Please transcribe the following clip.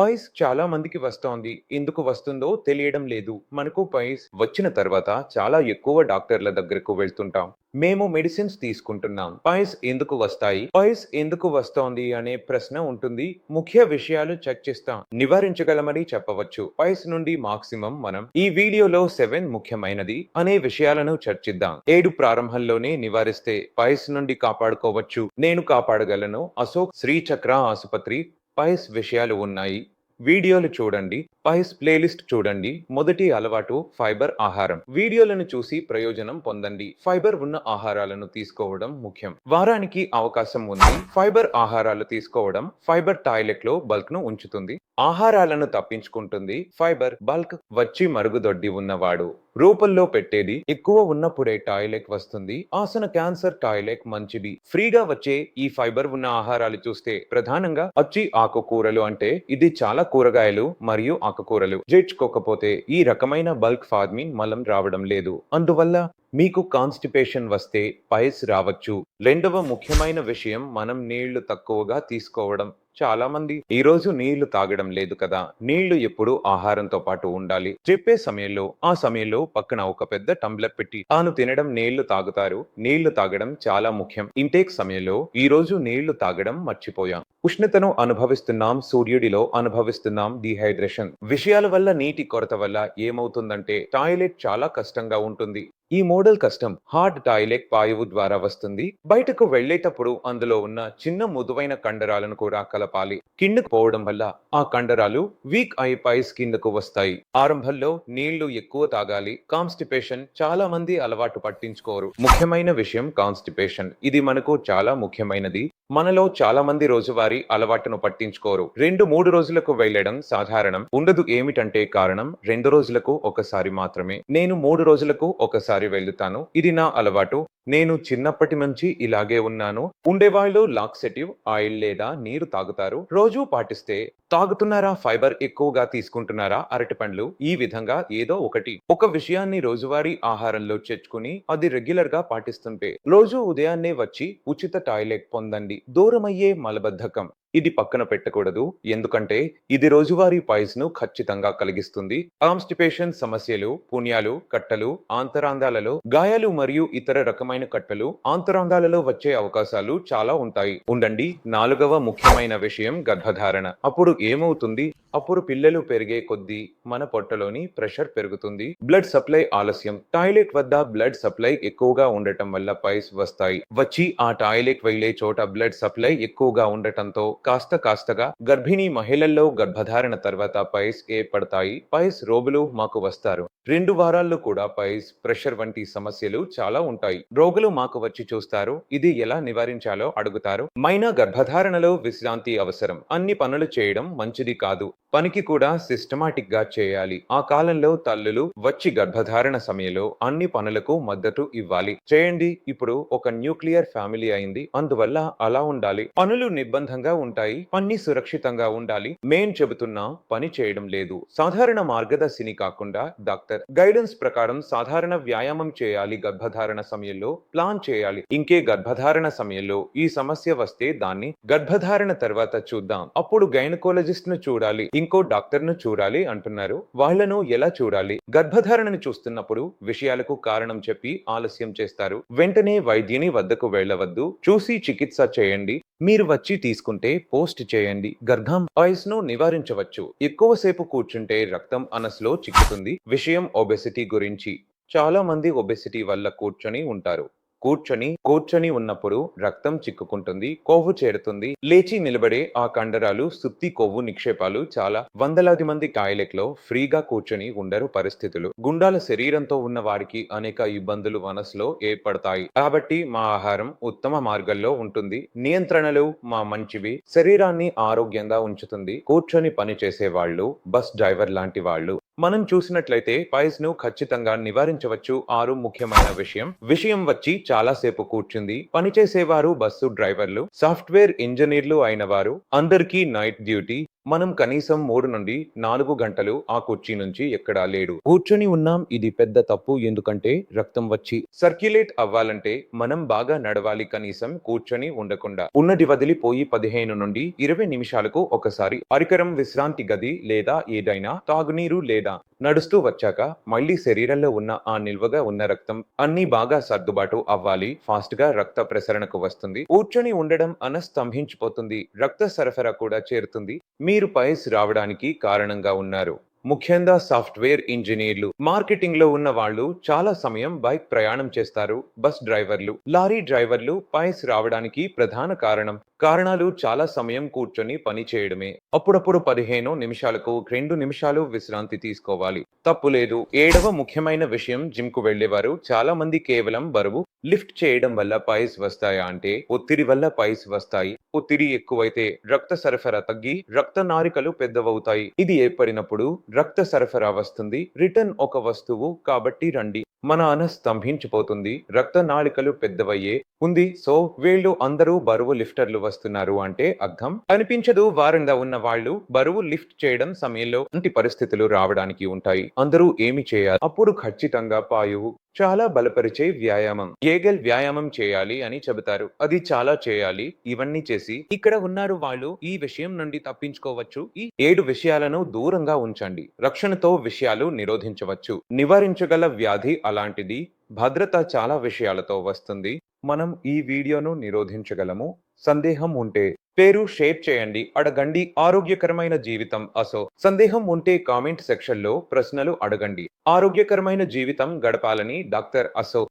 పాయిస్ చాలా మందికి వస్తోంది. ఎందుకు వస్తుందో తెలియడం లేదు. మనకు పాయిస్ వచ్చిన తర్వాత చాలా ఎక్కువ డాక్టర్ల దగ్గరకు వెళ్తుంటాం. మేము మెడిసిన్స్ తీసుకుంటున్నాం. పాయిస్ ఎందుకు వస్తాయి? పాయిస్ ఎందుకు వస్తోంది అనే ప్రశ్న ఉంటుంది. ముఖ్య విషయాలు చర్చిస్తాం నివారించగలమని చెప్పవచ్చు. పాయిస్ నుండి మాక్సిమం మనం ఈ వీడియోలో సెవెన్ ముఖ్యమైనది అనే విషయాలను చర్చిద్దాం ఏడు ప్రారంభంలోనే నివారిస్తే పాయిస్ నుండి కాపాడుకోవచ్చు. నేను కాపాడగలను. అశోక్ శ్రీచక్ర ఆసుపత్రి పైస్ విషయాలు ఉన్నాయి. వీడియోలు చూడండి. స్పైస్ ప్లేలిస్ట్ చూడండి. మొదటి అలవాటు ఫైబర్ ఆహారం. వీడియోలను చూసి ప్రయోజనం పొందండి. ఫైబర్ ఉన్న ఆహారాలను తీసుకోవడం ముఖ్యం. వారానికి అవకాశం ఉంది. ఫైబర్ ఆహారాలు తీసుకోవడం ఫైబర్ టాయిలెట్లో బల్క్ను ఉంచుతుంది. ఆహారాలను తప్పించుకుంటుంది. ఫైబర్ బల్క్ వచ్చి మరుగుదొడ్డి ఉన్నవాడు. రూపంలో పెట్టేది ఎక్కువ ఉన్నప్పుడే టాయిలెట్ వస్తుంది. ఆసన క్యాన్సర్ టాయిలెట్ మంచిది. ఫ్రీగా వచ్చే ఈ ఫైబర్ ఉన్న ఆహారాలు చూస్తే ప్రధానంగా అచ్చి ఆకుకూరలు అంటే ఇది చాలా కూరగాయలు మరియు ఆకు ఆకుకూరలు చేర్చుకోకపోతే ఈ రకమైన బల్క్ ఫార్మింగ్ మలం రావడం లేదు. అందువల్ల మీకు కాన్స్టిపేషన్ వస్తే పైస్ రావచ్చు. రెండవ ముఖ్యమైన విషయం మనం నీళ్ళు తక్కువగా తీసుకోవడం. చాలా మంది ఈ రోజు నీళ్ళు తాగడం లేదు కదా. నీళ్ళు ఎప్పుడు ఆహారంతో పాటు ఉండాలి. చెప్పే సమయంలో ఆ సమయంలో పక్కన ఒక పెద్ద టంబ్లర్ పెట్టి తాను తినడం నీళ్ళు తాగుతారు. నీళ్ళు తాగడం చాలా ముఖ్యం. ఇంటేక్ సమయంలో ఈ రోజు నీళ్ళు తాగడం మర్చిపోయాం. ఉష్ణతను అనుభవిస్తున్నాం సూర్యుడిలో అనుభవిస్తున్నాం డిహైడ్రేషన్ విషయాల వల్ల నీటి కొరత వల్ల ఏమవుతుందంటే టాయిలెట్ చాలా కష్టంగా ఉంటుంది. ఈ మోడల్ కష్టం హార్డ్ టాయిలెట్ వాయువు ద్వారా వస్తుంది. బయటకు వెళ్ళేటప్పుడు అందులో ఉన్న చిన్న ముదువైన కండరాలను కూడా కలపాలి. కిందకు పోవడం వల్ల ఆ కండరాలు వీక్ అయి పైస్ కిందకు వస్తాయి. ఆరంభంలో నీళ్ళు ఎక్కువ తాగాలి. కాన్స్టిపేషన్ చాలా మంది అలవాటు పట్టించుకోరు. ముఖ్యమైన విషయం కాన్స్టిపేషన్. ఇది మనకు చాలా ముఖ్యమైనది. మనలో చాలా మంది రోజువారీ అలవాటును పట్టించుకోరు. రెండు మూడు రోజులకు వెళ్ళడం సాధారణం. ఉండదు ఏమిటంటే కారణం రెండు రోజులకు ఒకసారి మాత్రమే. నేను మూడు రోజులకు ఒకసారి వెళ్తాను. ఇది నా అలవాటు. నేను చిన్నప్పటి నుంచి ఇలాగే ఉన్నాను. ఉండేవాళ్ళు లాక్సెటివ్ ఆయిల్ లేదా నీరు తాగుతారు. రోజు పాటిస్తే తాగుతున్నారా? ఫైబర్ ఎక్కువగా తీసుకుంటున్నారా? అరటి పండ్లు ఈ విధంగా ఏదో ఒకటి. ఒక విషయాన్ని రోజువారీ ఆహారంలో చేర్చుకుని అది రెగ్యులర్గా పాటిస్తుంటే రోజు ఉదయాన్నే వచ్చి ఉచిత టాయిలెట్ పొందండి. దూరమయ్యే మలబద్ధకం. ఇది పక్కన పెట్టకూడదు. ఎందుకంటే ఇది రోజువారీ పాయిస్ను ఖచ్చితంగా కలిగిస్తుంది. కాన్స్టిపేషన్ సమస్యలు పుణ్యాలు కట్టలు ఆంతరాంధాలలో గాయాలు మరియు ఇతర రకమైన కట్టలు ఆంతరాంధాలలో వచ్చే అవకాశాలు చాలా ఉంటాయి. ఉండండి. నాలుగవ ముఖ్యమైన విషయం గర్భధారణ. అప్పుడు ఏమవుతుంది? అప్పుడు పిల్లలు పెరిగే కొద్దీ మన పొట్టలోని ప్రెషర్ పెరుగుతుంది. బ్లడ్ సప్లై ఆలస్యం. టాయిలెట్ వద్ద బ్లడ్ సప్లై ఎక్కువగా ఉండటం వల్ల పైస్ వస్తాయి. వచ్చి ఆ టాయిలెట్ వెళ్ళే చోట బ్లడ్ సప్లై ఎక్కువగా ఉండటంతో కాస్త కాస్తగా గర్భిణీ మహిళల్లో గర్భధారణ తర్వాత పైస్ ఏర్పడతాయి. పైస్ రోగులు మాకు వస్తారు. రెండు వారాల్లో కూడా పైస్ ప్రెషర్ వంటి సమస్యలు చాలా ఉంటాయి. రోగులు మాకు వచ్చి చూస్తారు. ఇది ఎలా నివారించాలో అడుగుతారు. మైనా గర్భధారణలో విశ్రాంతి అవసరం. అన్ని పనులు చేయడం మంచిది కాదు. పనికి కూడా సిస్టమాటిక్గా చేయాలి. ఆ కాలంలో తల్లులు వచ్చి గర్భధారణ సమయంలో అన్ని పనులకు మద్దతు ఇవ్వాలి. చేయండి ఇప్పుడు ఒక న్యూక్లియర్ ఫ్యామిలీ అయింది. అందువల్ల అలా ఉండాలి. పనులు నిర్బంధంగా ఉంటాయి పని సురక్షితంగా ఉండాలి. మేం చెబుతున్నా పని చేయడం లేదు. సాధారణ మార్గదర్శిని కాకుండా డాక్టర్ గైడెన్స్ ప్రకారం సాధారణ వ్యాయామం చేయాలి. గర్భధారణ సమయంలో ప్లాన్ చేయాలి. ఇంకే గర్భధారణ సమయంలో ఈ సమస్య వస్తే దాన్ని గర్భధారణ తర్వాత చూద్దాం. అప్పుడు గైనకోలజిస్ట్ను చూడాలి. ఇంకో డాక్టర్ను చూడాలి అంటున్నారు. వాళ్ళను ఎలా చూడాలి? గర్భధారణను చూస్తున్నప్పుడు విషయాలకు కారణం చెప్పి ఆలస్యం చేస్తారు. వెంటనే వైద్యుని వద్దకు వెళ్ళవద్దు. చూసి చికిత్స చేయండి. మీరు వచ్చి తీసుకుంటే పోస్ట్ చేయండి. గర్భం ఆయిల్స్ను నివారించవచ్చు. ఎక్కువసేపు కూర్చుంటే రక్తం అనస్లో చిక్కుతుంది. విషయం ఒబెసిటీ గురించి. చాలా మంది ఒబెసిటీ వల్ల కూర్చొని ఉంటారు. కూర్చొని కూర్చొని ఉన్నప్పుడు రక్తం చిక్కుకుంటుంది కొవ్వు చేరుతుంది. లేచి నిలబడే ఆ కండరాలు సుత్తి కొవ్వు నిక్షేపాలు చాలా వందలాది మంది టాయిలెట్లో ఫ్రీగా కూర్చొని ఉండరు పరిస్థితులు. గుండాల శరీరంతో ఉన్న వారికి అనేక ఇబ్బందులు మనసులో ఏర్పడతాయి. కాబట్టి మా ఆహారం ఉత్తమ మార్గంలో ఉంటుంది. నియంత్రణలు మా మంచివి. శరీరాన్ని ఆరోగ్యంగా ఉంచుతుంది. కూర్చొని పని చేసే వాళ్ళు బస్ డ్రైవర్ లాంటి వాళ్ళు. మనం చూసినట్లయితే పైస్ను ఖచ్చితంగా నివారించవచ్చు. ఆరు ముఖ్యమైన విషయం. విషయం వచ్చి చాలాసేపు కూర్చుంది. పనిచేసేవారు బస్సు డ్రైవర్లు సాఫ్ట్వేర్ ఇంజనీర్లు అయిన వారు అందరికీ నైట్ డ్యూటీ. మనం కనీసం మూడు నుండి నాలుగు గంటలు ఆ కుర్చీ నుంచి ఎక్కడా లేడు. కూర్చొని ఉన్నాం ఇది పెద్ద తప్పు ఎందుకంటే రక్తం వచ్చి సర్క్యులేట్ అవ్వాలంటే మనం బాగా నడవాలి కనీసం కూర్చొని ఉండకుండా. ఉన్నది వదిలిపోయి పదిహేను నుండి ఇరవై నిమిషాలకు ఒకసారి పరికరం విశ్రాంతి గది లేదా ఏదైనా తాగునీరు లేదా నడుస్తూ వచ్చాక మళ్ళీ శరీరంలో ఉన్న ఆ నిల్వగా ఉన్న రక్తం అన్ని బాగా సర్దుబాటు అవ్వాలి. ఫాస్ట్గా రక్త ప్రసరణకు వస్తుంది. కూర్చొని ఉండడం అన స్తంభించిపోతుంది రక్త సరఫరా కూడా చేరుతుంది. మీరు పైస్ రావడానికి కారణంగా ఉన్నారు. ముఖ్యంగా సాఫ్ట్వేర్ ఇంజనీర్లు. మార్కెటింగ్లో ఉన్న వాళ్ళు చాలా సమయం బైక్ ప్రయాణం చేస్తారు. బస్ డ్రైవర్లు లారీ డ్రైవర్లు పైస్ రావడానికి ప్రధాన కారణం. కారణాలు చాలా సమయం కూర్చొని పని చేయడమే. అప్పుడప్పుడు పదిహేను నిమిషాలకు రెండు నిమిషాలు విశ్రాంతి తీసుకోవాలి. తప్పు లేదు. ఏడవ ముఖ్యమైన విషయం జిమ్కు వెళ్ళేవారు చాలా మంది కేవలం బరువు లిఫ్ట్ చేయడం వల్ల పైస్ వస్తాయా అంటే ఒత్తిడి వల్ల పైస్ వస్తాయి. ఒత్తిడి ఎక్కువైతే రక్త సరఫరా తగ్గి రక్త నారికలు పెద్దవవుతాయి. ఇది ఏర్పడినప్పుడు రక్త సరఫరా వస్తుంది. రిటర్న్ ఒక వస్తువు కాబట్టి రండి. మన అన స్తంభించిపోతుంది. రక్త నాళికలు పెద్దవయ్యే ఉంది. సో వీళ్ళు అందరూ బరువు లిఫ్టర్లు వస్తున్నారు అంటే అర్థం. అనిపించదు వారంగా ఉన్న వాళ్ళు బరువు లిఫ్ట్ చేయడం సమయంలో అంటి పరిస్థితులు రావడానికి ఉంటాయి? అందరూ ఏమి చేయాలి? అప్పుడు ఖచ్చితంగా పాయువు. చాలా బలపరిచే వ్యాయామం. ఏగల్ వ్యాయామం చేయాలి అని చెబుతారు. అది చాలా చేయాలి. ఇవన్నీ చేసి ఇక్కడ ఉన్నారు వాళ్ళు. ఈ విషయం నుండి తప్పించుకోవచ్చు. ఈ ఏడు విషయాలను దూరంగా ఉంచండి. రక్షణతో విషయాలు నిరోధించవచ్చు. నివారించగల వ్యాధి అలాంటిది. భద్రత చాలా విషయాలతో వస్తుంది. మనం ఈ వీడియోను నిరోధించగలము. సందేహం ఉంటే పేరు షేర్ చేయండి. అడగండి. ఆరోగ్యకరమైన జీవితం. అసో సందేహం ఉంటే కామెంట్ సెక్షన్లో ప్రశ్నలు అడగండి. ఆరోగ్యకరమైన జీవితం గడపాలని డాక్టర్ అసో